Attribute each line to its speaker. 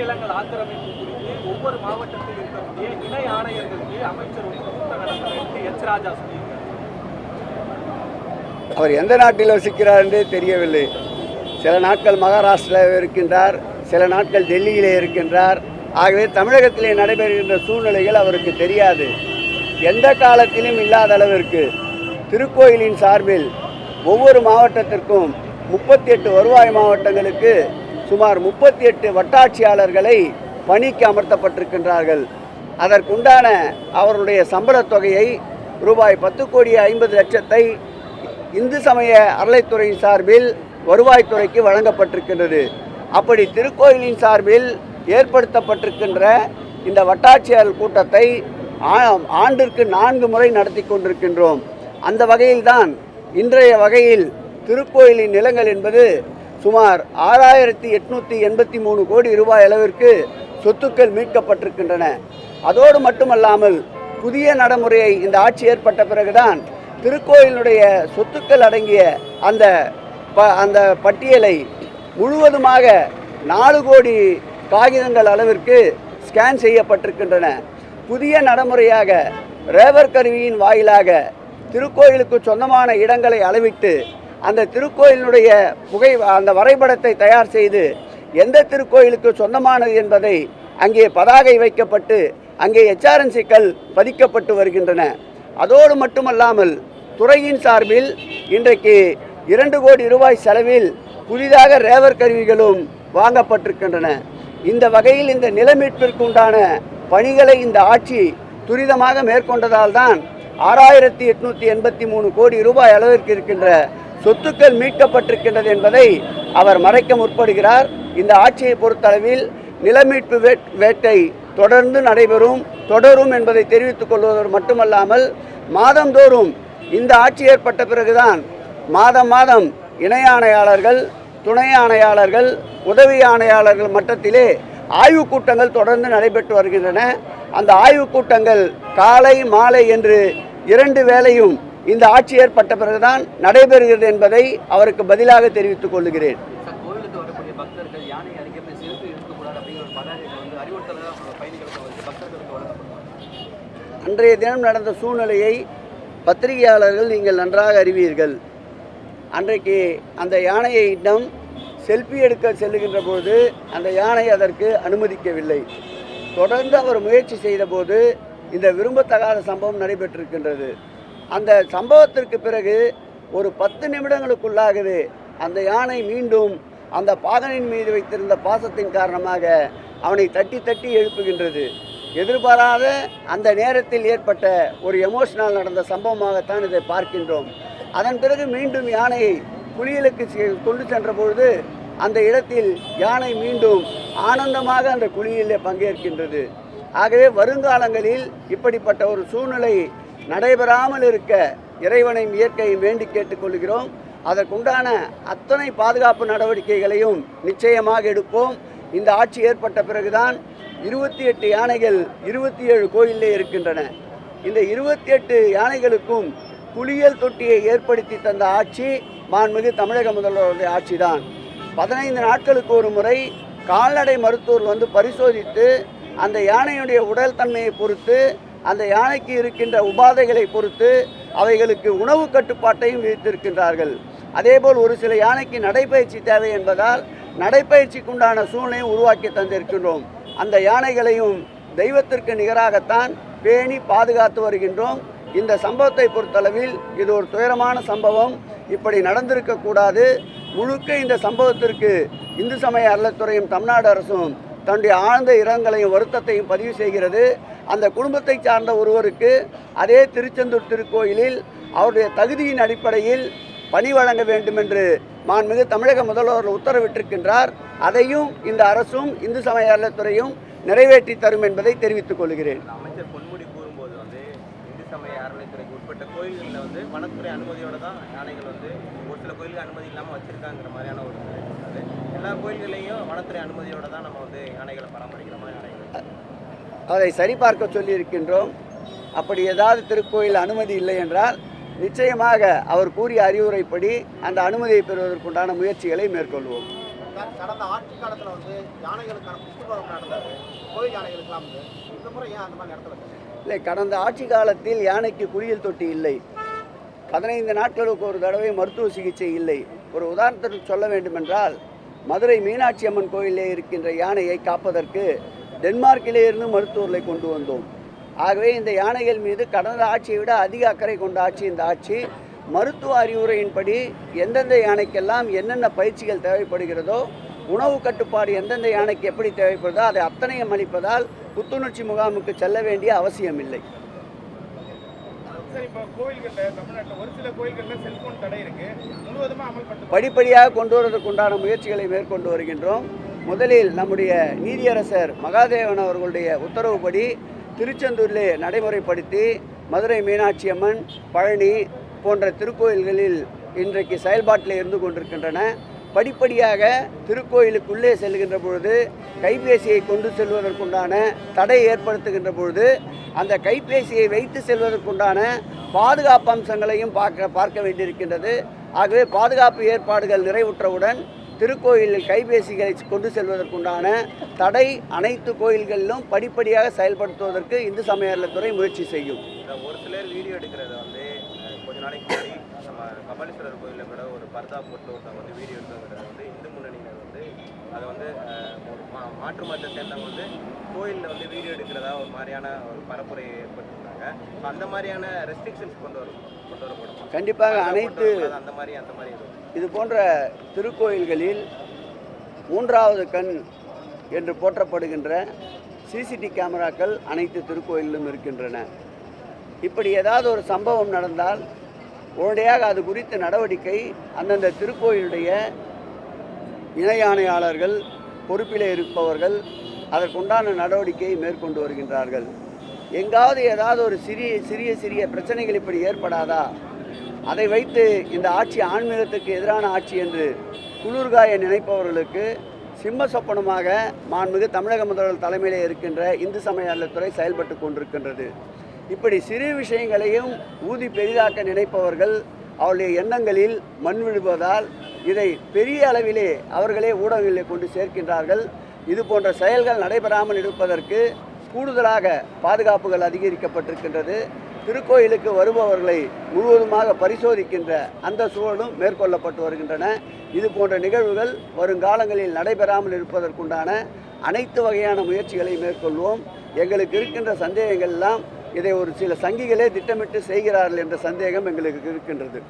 Speaker 1: நிலங்கள் ஆக்கிரமிப்பு குறித்து ஒவ்வொரு மாவட்டத்தில் இருக்கக்கூடிய இணை ஆணையர்களுக்கு அமைச்சர் கூட்டம் எச் ராஜா
Speaker 2: அவர் எந்த நாட்டில் வசிக்கிறார் என்றே தெரியவில்லை. சில நாட்கள் மகாராஷ்டிராவில் இருக்கின்றார் சில நாட்கள் டெல்லியிலே இருக்கின்றார். ஆகவே தமிழகத்திலே நடைபெறுகின்ற சூழ்நிலைகள் அவருக்கு தெரியாது. எந்த காலத்திலும் இல்லாத அளவிற்கு திருக்கோயிலின் சார்பில் ஒவ்வொரு மாவட்டத்திற்கும் முப்பத்தி எட்டு வருவாய் மாவட்டங்களுக்கு சுமார் முப்பத்தி எட்டு வட்டாட்சியாளர்களை பணிக்கு அமர்த்தப்பட்டிருக்கின்றார்கள். அதற்குண்டான அவருடைய சம்பளத் தொகையை ரூபாய் பத்து கோடி ஐம்பது லட்சத்தை இந்து சமய அறளைத்துறையின் சார்பில் வருவாய்த்துறைக்கு வழங்கப்பட்டிருக்கின்றது. அப்படி திருக்கோயிலின் சார்பில் ஏற்படுத்தப்பட்டிருக்கின்ற இந்த வட்டாட்சியர் கூட்டத்தை ஆ- ஆண்டிற்கு நான்கு முறை நடத்தி கொண்டிருக்கின்றோம். அந்த வகையில்தான் இன்றைய வகையில் திருக்கோயிலின் நிலங்கள் என்பது சுமார் ஆறாயிரத்தி எட்நூற்றி எண்பத்தி மூணு கோடி ரூபாய் அளவிற்கு சொத்துக்கள் மீட்கப்பட்டிருக்கின்றன. அதோடு மட்டுமல்லாமல் புதிய நடைமுறையை இந்த ஆட்சி ஏற்பட்ட பிறகுதான் திருக்கோயிலுடைய சொத்துக்கள் அடங்கிய அந்த ப அந்த பட்டியலை முழுவதுமாக நாலு கோடி காகிதங்கள் அளவிற்கு ஸ்கேன் செய்யப்பட்டிருக்கின்றன. புதிய நடைமுறையாக ரேவர் கருவியின் வாயிலாக திருக்கோயிலுக்கு சொந்தமான இடங்களை அளவிட்டு அந்த திருக்கோயிலுடைய புகை அந்த வரைபடத்தை தயார் செய்து எந்த திருக்கோயிலுக்கு சொந்தமானது என்பதை அங்கே பதாகை வைக்கப்பட்டு அங்கே எச்ஆர்என்சிக்கள் பதிக்கப்பட்டு வருகின்றன. அதோடு மட்டுமல்லாமல் துறையின் சார்பில் இன்றைக்கு இரண்டு கோடி ரூபாய் செலவில் புதிதாக ரேவர் கருவிகளும் வாங்கப்பட்டிருக்கின்றன. இந்த வகையில் இந்த நிலமீட்பிற்கு உண்டான பணிகளை இந்த ஆட்சி துரிதமாக மேற்கொண்டதால் தான் ஆறாயிரத்தி எட்நூற்றி எண்பத்தி மூணு கோடி ரூபாய் அளவிற்கு இருக்கின்ற சொத்துக்கள் மீட்கப்பட்டிருக்கின்றது என்பதை அவர் மறைக்க முற்படுகிறார். இந்த ஆட்சியை பொறுத்தளவில் நிலமீட்பு வேட் வேட்டை தொடர்ந்து நடைபெறும் தொடரும் என்பதை தெரிவித்துக் கொள்வதோடு மட்டுமல்லாமல் மாதந்தோறும் இந்த ஆட்சி ஏற்பட்ட பிறகுதான் மாதம் மாதம் இணை ஆணையாளர்கள் துணை ஆணையாளர்கள் உதவி ஆணையாளர்கள் மட்டத்திலே ஆய்வுக் கூட்டங்கள் தொடர்ந்து நடைபெற்று வருகின்றன. அந்த ஆய்வுக் கூட்டங்கள் காலை மாலை என்று இரண்டு வேளையும் இந்த ஆட்சி ஏற்பட்ட பிறகுதான் நடைபெறுகிறது என்பதை அவருக்கு பதிலாக தெரிவித்துக் கொள்கிறேன். அன்றைய தினம் நடந்த சூழ்நிலையை பத்திரிகையாளர்கள் நீங்கள் நன்றாக அறிவீர்கள். அன்றைக்கு அந்த யானையிடம் செல்ஃபி எடுக்க செல்லுகின்ற போது அந்த யானை அதற்கு அனுமதிக்கவில்லை. தொடர்ந்து அவர் முயற்சி செய்தபோது இந்த விரும்பத்தகாத சம்பவம் நடைபெற்றிருக்கின்றது. அந்த சம்பவத்திற்கு பிறகு ஒரு பத்து நிமிடங்களுக்குள்ளாகவே அந்த யானை மீண்டும் அந்த பாகனின் மீது வைத்திருந்த பாசத்தின் காரணமாக அவனை தட்டி தட்டி எழுப்புகின்றது. எதிர்பாராத அந்த நேரத்தில் ஏற்பட்ட ஒரு எமோஷனல் நடந்த சம்பவமாகத்தான் இதை பார்க்கின்றோம். அதன் பிறகு மீண்டும் யானையை குளியலுக்கு செ- கொண்டு சென்ற பொழுது அந்த இடத்தில் யானை மீண்டும் ஆனந்தமாக அந்த குளியலில் பங்கேற்கின்றது. ஆகவே வருங்காலங்களில் இப்படிப்பட்ட ஒரு சூழ்நிலை நடைபெறாமல் இருக்க இறைவனையும் இயற்கையும் வேண்டி கேட்டுக்கொள்கிறோம் அதற்குண்டான அத்தனை பாதுகாப்பு நடவடிக்கைகளையும் நிச்சயமாக எடுப்போம். இந்த ஆட்சி ஏற்பட்ட பிறகுதான் இருபத்தி எட்டு யானைகள் இருபத்தி ஏழு கோயிலே இருக்கின்றன. இந்த இருபத்தி எட்டு யானைகளுக்கும் குளியல் தொட்டியை ஏற்படுத்தி தந்த ஆட்சி மாண்புமிகு தமிழக முதல்வருடைய ஆட்சிதான். பதினைந்து நாட்களுக்கு ஒரு முறை கால்நடை மருத்துவர் வந்து பரிசோதித்து அந்த யானையுடைய உடல் தன்மையை பொறுத்து அந்த யானைக்கு இருக்கின்ற உபாதைகளை பொறுத்து அவைகளுக்கு உணவு கட்டுப்பாட்டையும் விதித்திருக்கின்றார்கள். அதேபோல் ஒரு சில யானைக்கு நடைப்பயிற்சி தேவை என்பதால் நடைப்பயிற்சிக்குண்டான சூழ்நிலையும் உருவாக்கி தந்திருக்கின்றோம். அந்த யானைகளையும் தெய்வத்திற்கு நிகராகத்தான் பேணி பாதுகாத்து வருகின்றோம். இந்த சம்பவத்தை பொறுத்தளவில் இது ஒரு துயரமான சம்பவம். இப்படி நடந்திருக்கக்கூடாது முழுக்க இந்த சம்பவத்திற்கு இந்து சமய அறத்துறையும் தமிழ்நாடு அரசும் தன்னுடைய ஆழ்ந்த இரங்கலையும் வருத்தத்தையும் பதிவு செய்கிறது. அந்த குடும்பத்தை சார்ந்த ஒருவருக்கு அதே திருச்செந்தூர் திருக்கோயிலில் அவருடைய தகுதியின் அடிப்படையில் பணி வழங்க வேண்டும் என்று மாண்புமிகு தமிழக முதல்வர் உத்தரவிட்டிருக்கின்றார். அதையும் இந்த அரசும் இந்து சமய அறத்துறையும் நிறைவேற்றி தரும் என்பதை தெரிவித்துக் கொள்கிறேன்.
Speaker 1: அமைச்சர் பொன்முடி கூறும்போது வந்து இந்து சமய அறநிலைத்துறைக்கு உட்பட்ட கோயில்களில் வந்து வனத்துறை அனுமதியோட தான் யானைகள் வந்து ஒரு சில கோயிலுக்கு அனுமதி இல்லாமல் வச்சிருக்காங்கிற மாதிரியான ஒரு எல்லா கோயில்களையும் வனத்துறை அனுமதியோட தான் நம்ம வந்து யானைகளை பராமரிக்கிற மாதிரி யானைகள்
Speaker 2: அதை சரிபார்க்க சொல்லியிருக்கின்றோம். அப்படி ஏதாவது திருக்கோயில் அனுமதி இல்லை என்றால் நிச்சயமாக அவர் கூறிய அறிவுரைப்படி அந்த அனுமதியை பெறுவதற்குண்டான முயற்சிகளை மேற்கொள்வோம்.
Speaker 3: க- கடந்த ஆட்சி காலத்துல வந்து யானைகளுக்கான புஷ்பரம் நடந்தது. கோயில் யானைகளுக்கெல்லாம் வந்து இந்த முறை ஏன் அந்த மாதிரி நடத்தல
Speaker 2: இல்லை கடந்த ஆட்சி காலத்தில் யானைக்கு குளியல் தொட்டி இல்லை. பதினைந்து நாட்களுக்கு ஒரு தடவை மருத்துவ சிகிச்சை இல்லை. ஒரு உதாரணத்திற்கு சொல்ல வேண்டுமென்றால் மதுரை மீனாட்சி அம்மன் கோயிலே இருக்கின்ற யானையை காப்பதற்கு டென்மார்க்கிலே இருந்து மருத்துவர்களை கொண்டு வந்தோம். ஆகவே இந்த யானைகள் மீது கடந்த ஆட்சியை விட அதிக அக்கறை கொண்ட ஆட்சி இந்த ஆட்சி. மருத்துவ அறிவுரையின்படி எந்தெந்த யானைக்கெல்லாம் என்னென்ன பயிற்சிகள் தேவைப்படுகிறதோ உணவு கட்டுப்பாடு எந்தெந்த யானைக்கு எப்படி தேவைப்படுதோ அதை அத்தனையும் அளிப்பதால் புத்துணர்ச்சி முகாமுக்கு செல்ல வேண்டிய
Speaker 3: முழுவதுமாக அமல்படுத்த
Speaker 2: படிப்படியாக கொண்டு வருவதற்குண்டான முயற்சிகளை மேற்கொண்டு வருகின்றோம். முதலில் நம்முடைய நீதியரசர் மகாதேவன் அவர்களுடைய உத்தரவுப்படி திருச்செந்தூரிலே நடைமுறைப்படுத்தி மதுரை மீனாட்சி அம்மன் பழனி போன்ற திருக்கோயில்களில் இன்றைக்கு செயல்பாட்டில் இருந்து கொண்டிருக்கின்றன. படிப்படியாக திருக்கோயிலுக்குள்ளே செல்கின்ற பொழுது கைபேசியை கொண்டு செல்வதற்குண்டான தடை ஏற்படுத்துகின்ற பொழுது அந்த கைபேசியை வைத்து செல்வதற்குண்டான பாதுகாப்பு அம்சங்களையும் பார்க்க பார்க்க வேண்டியிருக்கின்றது. ஆகவே பாதுகாப்பு ஏற்பாடுகள் நிறைவுற்றவுடன் திருக்கோயிலில் கைபேசிகளை கொண்டு செல்வதற்குண்டான தடை அனைத்து கோயில்களிலும் படிப்படியாக செயல்படுத்துவதற்கு இந்து சமய முயற்சி செய்யும்.
Speaker 1: இந்த ஒரு சிலர் வீடியோ எடுக்கிறத வந்து கொஞ்ச நாளைக்கு முன்னாடி நம்ம கபாலீஸ்வரர் கோயிலில் கூட ஒரு பர்தா போட்டு ஒருத்தவங்க வந்து வீடியோ எடுக்கிறத வந்து அதை வந்து மாற்று மதத்தை சேர்ந்தவங்க வந்து கோயிலில் வந்து வீடியோ எடுக்கிறதா ஒரு மாதிரியான ஒரு பரப்புரை ஏற்படுத்திருந்தாங்க ஸோ அந்த மாதிரியான ரெஸ்ட்ரிக்ஷன்ஸ் கொண்டு வரும் கொண்டு வரப்படும்.
Speaker 2: கண்டிப்பாக அனைத்து
Speaker 1: அந்த மாதிரி அந்த மாதிரி
Speaker 2: இது போன்ற திருக்கோயில்களில் மூன்றாவது கண் என்று போற்றப்படுகின்ற சிசிடி கேமராக்கள் அனைத்து திருக்கோயிலிலும் இருக்கின்றன. இப்படி ஏதாவது ஒரு சம்பவம் நடந்தால் உடனடியாக அது குறித்த நடவடிக்கை அந்தந்த திருக்கோயிலுடைய இணை ஆணையாளர்கள் பொறுப்பிலே இருப்பவர்கள் அதற்குண்டான நடவடிக்கையை மேற்கொண்டு வருகின்றார்கள். எங்காவது ஏதாவது ஒரு சிறிய சிறிய சிறிய பிரச்சனைகள் இப்படி ஏற்படாதா? அதை வைத்து இந்த ஆட்சி ஆன்மீகத்துக்கு எதிரான ஆட்சி என்று குளிர்காய நினைப்பவர்களுக்கு சிம்ம சொப்பனமாக மாண்புமிகு தமிழக முதல்வர் தலைமையிலே இருக்கின்ற இந்து சமய அறநிலையத்துறை செயல்பட்டு கொண்டிருக்கின்றது. இப்படி சிறு விஷயங்களையும் ஊதி பெரிதாக்க நினைப்பவர்கள் அவருடைய எண்ணங்களில் மண் விழுவதால் இதை பெரிய அளவிலே அவர்களே ஊடகங்களில் கொண்டு சேர்க்கின்றார்கள். இது போன்ற செயல்கள் நடைபெறாமல் இருப்பதற்கு கூடுதலாக பாதுகாப்புகள் அதிகரிக்கப்பட்டிருக்கின்றது. திருக்கோயிலுக்கு வருபவர்களை முழுவதுமாக பரிசோதிக்கின்ற அந்த சூழலும் மேற்கொள்ளப்பட்டு வருகின்றன. இது போன்ற நிகழ்வுகள் வருங்காலங்களில் நடைபெறாமல் இருப்பதற்குண்டான அனைத்து வகையான முயற்சிகளை மேற்கொள்வோம். எங்களுக்கு இருக்கின்ற சந்தேகங்கள் எல்லாம் இதை ஒரு சில சங்கிகளே திட்டமிட்டு செய்கிறார்கள் என்ற சந்தேகம் எங்களுக்கு இருக்கின்றது.